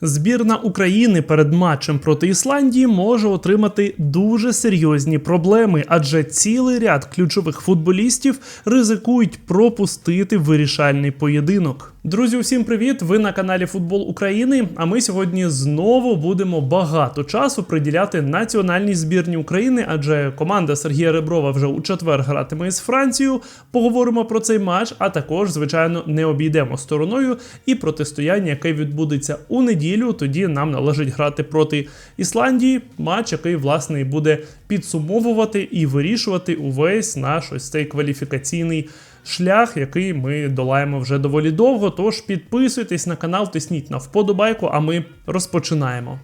Збірна України перед матчем проти Ісландії може отримати дуже серйозні проблеми, адже цілий ряд ключових футболістів ризикують пропустити вирішальний поєдинок. Друзі, усім привіт! Ви на каналі Футбол України. А ми сьогодні знову будемо багато часу приділяти національній збірні України, адже команда Сергія Реброва вже у четвер гратиме із Францією. Поговоримо про цей матч, а також, звичайно, не обійдемо стороною і протистояння, яке відбудеться у неділю. Тоді нам належить грати проти Ісландії. Матч, який власне буде підсумовувати і вирішувати увесь наш ось цей кваліфікаційний шлях, який ми долаємо вже доволі довго. Тож підписуйтесь на канал, тисніть на вподобайку, а ми розпочинаємо.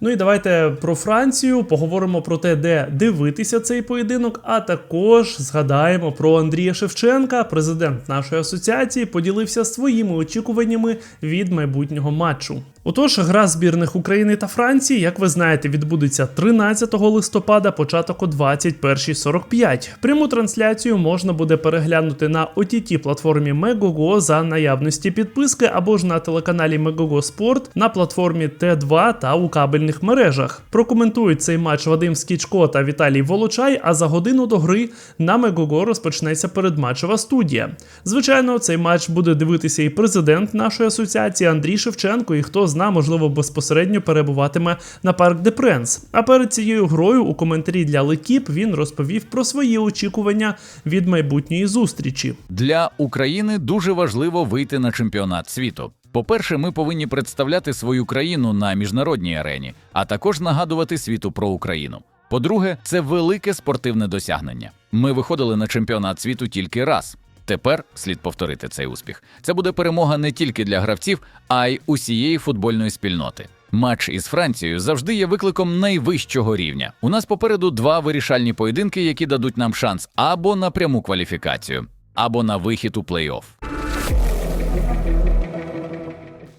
Ну і давайте про Францію поговоримо про те, де дивитися цей поєдинок, а також згадаємо про Андрія Шевченка. Президент нашої асоціації поділився своїми очікуваннями від майбутнього матчу. Отож, гра збірних України та Франції, як ви знаєте, відбудеться 13 листопада, початок о 21.45. Пряму трансляцію можна буде переглянути на ott платформі Megogo за наявності підписки або ж на телеканалі Megogo Спорт на платформі Т2 та у кабельних мережах. Прокоментують цей матч Вадим Скічко та Віталій Волочай. А за годину до гри на Megogo розпочнеться передматчева студія. Звичайно, цей матч буде дивитися і президент нашої асоціації Андрій Шевченко, і хто зна, можливо, безпосередньо перебуватиме на парк де Пренс. А перед цією грою у коментарі для Лекіп він розповів про свої очікування від майбутньої зустрічі. Для України дуже важливо вийти на чемпіонат світу. По-перше, ми повинні представляти свою країну на міжнародній арені, а також нагадувати світу про Україну. По-друге, це велике спортивне досягнення. Ми виходили на чемпіонат світу тільки раз. Тепер слід повторити цей успіх. Це буде перемога не тільки для гравців, а й усієї футбольної спільноти. Матч із Францією завжди є викликом найвищого рівня. У нас попереду два вирішальні поєдинки, які дадуть нам шанс або на пряму кваліфікацію, або на вихід у плей-офф.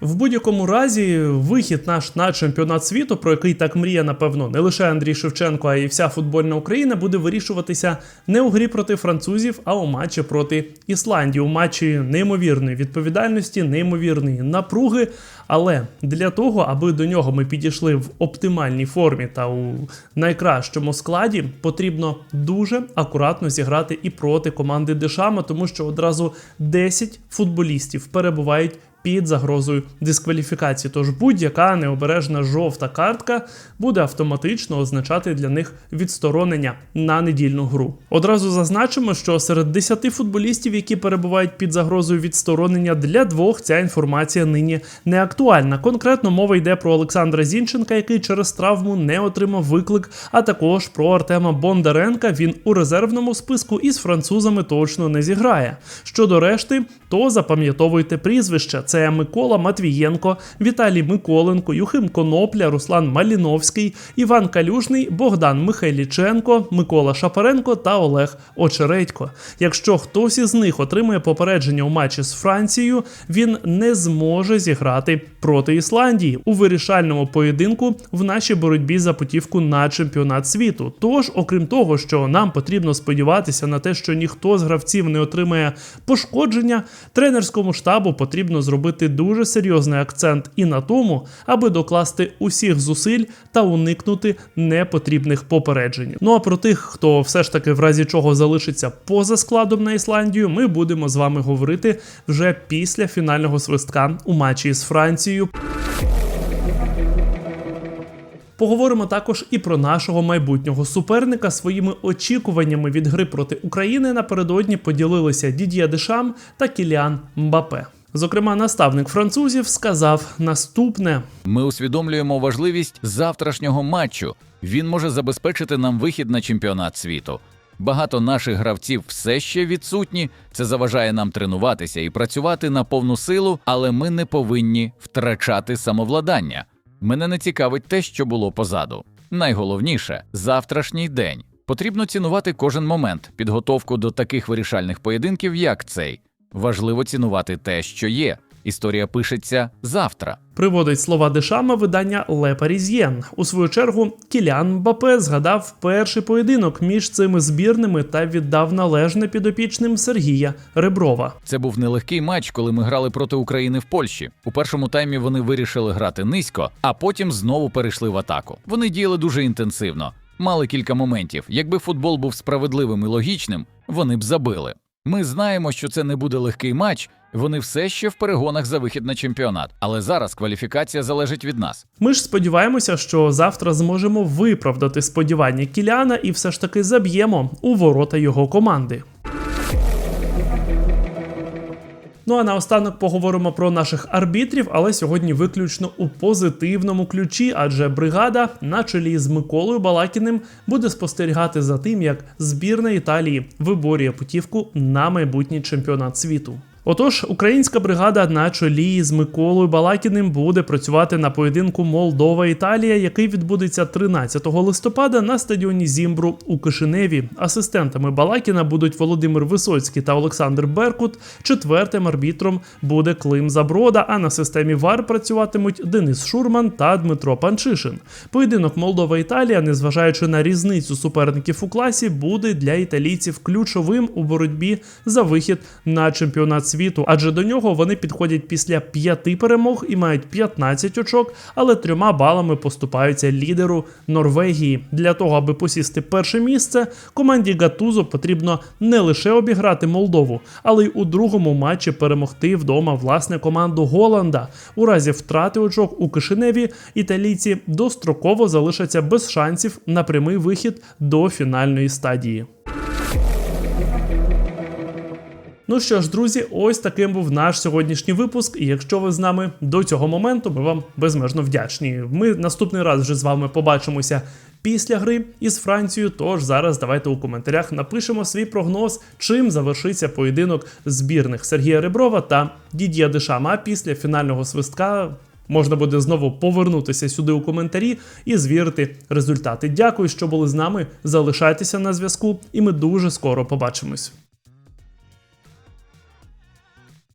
В будь-якому разі, вихід наш на чемпіонат світу, про який так мріє, напевно, не лише Андрій Шевченко, а й вся футбольна Україна, буде вирішуватися не у грі проти французів, а у матчі проти Ісландії, у матчі неймовірної відповідальності, неймовірної напруги. Але для того, аби до нього ми підійшли в оптимальній формі та у найкращому складі, потрібно дуже акуратно зіграти і проти команди Дешама, тому що одразу 10 футболістів перебувають під загрозою дискваліфікації. Тож будь-яка необережна жовта картка буде автоматично означати для них відсторонення на недільну гру. Одразу зазначимо, що серед 10 футболістів, які перебувають під загрозою відсторонення, для двох ця інформація нині не актуальна. Конкретно мова йде про Олександра Зінченка, який через травму не отримав виклик, а також про Артема Бондаренка. Він у резервному списку із французами точно не зіграє. Щодо решти, то запам'ятовуйте прізвища: це Микола Матвієнко, Віталій Миколенко, Юхим Конопля, Руслан Маліновський, Іван Калюжний, Богдан Михайліченко, Микола Шапаренко та Олег Очередько. Якщо хтось із них отримує попередження у матчі з Францією, він не зможе зіграти проти Ісландії у вирішальному поєдинку в нашій боротьбі за путівку на чемпіонат світу. Тож, окрім того, що нам потрібно сподіватися на те, що ніхто з гравців не отримає пошкодження, тренерському штабу потрібно зробити дуже серйозний акцент і на тому, аби докласти усіх зусиль та уникнути непотрібних попереджень. Ну а про тих, хто все ж таки в разі чого залишиться поза складом на Ісландію, ми будемо з вами говорити вже після фінального свистка у матчі з Францією. Поговоримо також і про нашого майбутнього суперника. Своїми очікуваннями від гри проти України напередодні поділилися Дід'є Дешам та Кіліан Мбапе. Зокрема, наставник французів сказав наступне: Ми усвідомлюємо важливість завтрашнього матчу. Він може забезпечити нам вихід на чемпіонат світу. Багато наших гравців все ще відсутні. Це заважає нам тренуватися і працювати на повну силу, але ми не повинні втрачати самовладання. Мене не цікавить те, що було позаду. Найголовніше завтрашній день. Потрібно цінувати кожен момент, підготовку до таких вирішальних поєдинків, як цей. Важливо цінувати те, що є. Історія пишеться завтра. Приводить слова Дешама видання Le Parisien. У свою чергу Кілян Мбапе згадав перший поєдинок між цими збірними та віддав належне підопічним Сергія Реброва. Це був нелегкий матч, коли ми грали проти України в Польщі. У першому таймі вони вирішили грати низько, а потім знову перейшли в атаку. Вони діяли дуже інтенсивно, мали кілька моментів. Якби футбол був справедливим і логічним, вони б забили. Ми знаємо, що це не буде легкий матч. Вони все ще в перегонах за вихід на чемпіонат, але зараз кваліфікація залежить від нас. Ми ж сподіваємося, що завтра зможемо виправдати сподівання Кіляна і все ж таки заб'ємо у ворота його команди. Ну а наостанок поговоримо про наших арбітрів, але сьогодні виключно у позитивному ключі, адже бригада на чолі з Миколою Балакіним буде спостерігати за тим, як збірна Італії виборює путівку на майбутній чемпіонат світу. Отож, українська бригада на чолі з Миколою Балакіним буде працювати на поєдинку Молдова-Італія, який відбудеться 13 листопада на стадіоні Зімбру у Кишиневі. Асистентами Балакіна будуть Володимир Висоцький та Олександр Беркут. Четвертим арбітром буде Клим Заброда. А на системі ВАР працюватимуть Денис Шурман та Дмитро Панчишин. Поєдинок Молдова-Італія, незважаючи на різницю суперників у класі, буде для італійців ключовим у боротьбі за вихід на чемпіонат світу, адже до нього вони підходять після п'яти перемог і мають 15 очок, але трьома балами поступаються лідеру Норвегії. Для того, аби посісти перше місце, команді Гатузо потрібно не лише обіграти Молдову, але й у другому матчі перемогти вдома власне команду Голланда. У разі втрати очок у Кишиневі італійці достроково залишаться без шансів на прямий вихід до фінальної стадії. Ну що ж, друзі, ось таким був наш сьогоднішній випуск. І якщо ви з нами до цього моменту, ми вам безмежно вдячні. Ми наступний раз вже з вами побачимося після гри із Францією. Тож зараз давайте у коментарях напишемо свій прогноз, чим завершиться поєдинок збірних Сергія Реброва та Дідія Дешама. А після фінального свистка можна буде знову повернутися сюди у коментарі і звірити результати. Дякую, що були з нами. Залишайтеся на зв'язку, і ми дуже скоро побачимось.